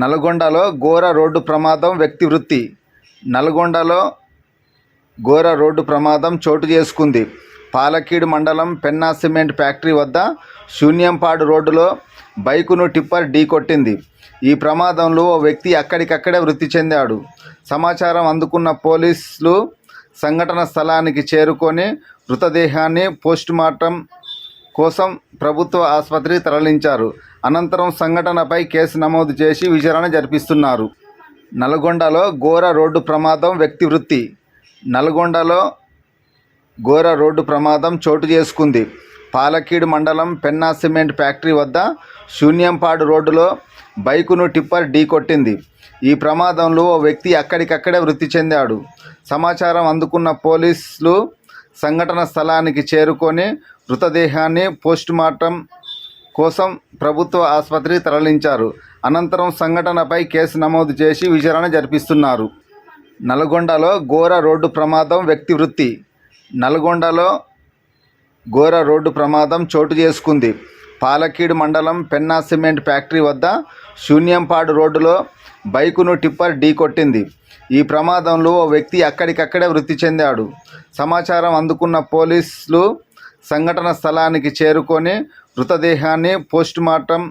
నల్గొండలో ఘోర రోడ్డు ప్రమాదం వ్యక్తి వృత్తి. నల్గొండలో ఘోర రోడ్డు ప్రమాదం చోటు చేసుకుంది. పాలకీడు మండలం పెన్నా సిమెంట్ ఫ్యాక్టరీ వద్ద శూన్యంపాడు రోడ్డులో బైకును టిప్పర్ ఢీకొట్టింది ఈ ప్రమాదంలో ఓ వ్యక్తి అక్కడికక్కడే వృత్తి చెందాడు. సమాచారం అందుకున్న పోలీసులు సంఘటన స్థలానికి చేరుకొని మృతదేహాన్ని పోస్టుమార్టం కోసం ప్రభుత్వ ఆసుపత్రికి తరలించారు. అనంతరం సంఘటనపై కేసు నమోదు చేసి విచారణ జరిపిస్తున్నారు. నల్గొండలో ఘోర రోడ్డు ప్రమాదం వ్యక్తి వృత్తి నల్గొండలో ఘోర రోడ్డు ప్రమాదం చోటు చేసుకుంది. పాలకీడు మండలం పెన్నా సిమెంట్ ఫ్యాక్టరీ వద్ద శూన్యంపాడు రోడ్డులో బైకును టిప్పర్ ఢీకొట్టింది ఈ ప్రమాదంలో ఓ వ్యక్తి అక్కడికక్కడే వృత్తి చెందాడు. సమాచారం అందుకున్న పోలీసులు సంఘటన స్థలానికి చేరుకొని మృతదేహాన్ని పోస్టుమార్టం కోసం ప్రభుత్వ ఆసుపత్రికి తరలించారు. అనంతరం సంఘటనపై కేసు నమోదు చేసి విచారణ జరిపిస్తున్నారు. నల్గొండలో ఘోర రోడ్డు ప్రమాదం వ్యక్తి వృత్తి నల్గొండలో ఘోర రోడ్డు ప్రమాదం చోటు చేసుకుంది. పాలకీడు మండలం పెన్నా సిమెంట్ ఫ్యాక్టరీ వద్ద శూన్యంపాడు రోడ్డులో బైకును టిప్పర్ ఢీకొట్టింది ఈ ప్రమాదంలో ఓ వ్యక్తి అక్కడికక్కడే వృత్తి చెందాడు. సమాచారం అందుకున్న పోలీసులు సంఘటన స్థలానికి చేరుకొని మృతదేహాన్ని పోస్టుమార్టం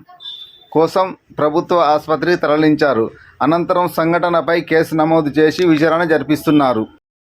కోసం ప్రభుత్వ ఆసుపత్రికి తరలించారు. అనంతరం సంఘటనపై కేసు నమోదు చేసి విచారణ జరిపిస్తున్నారు.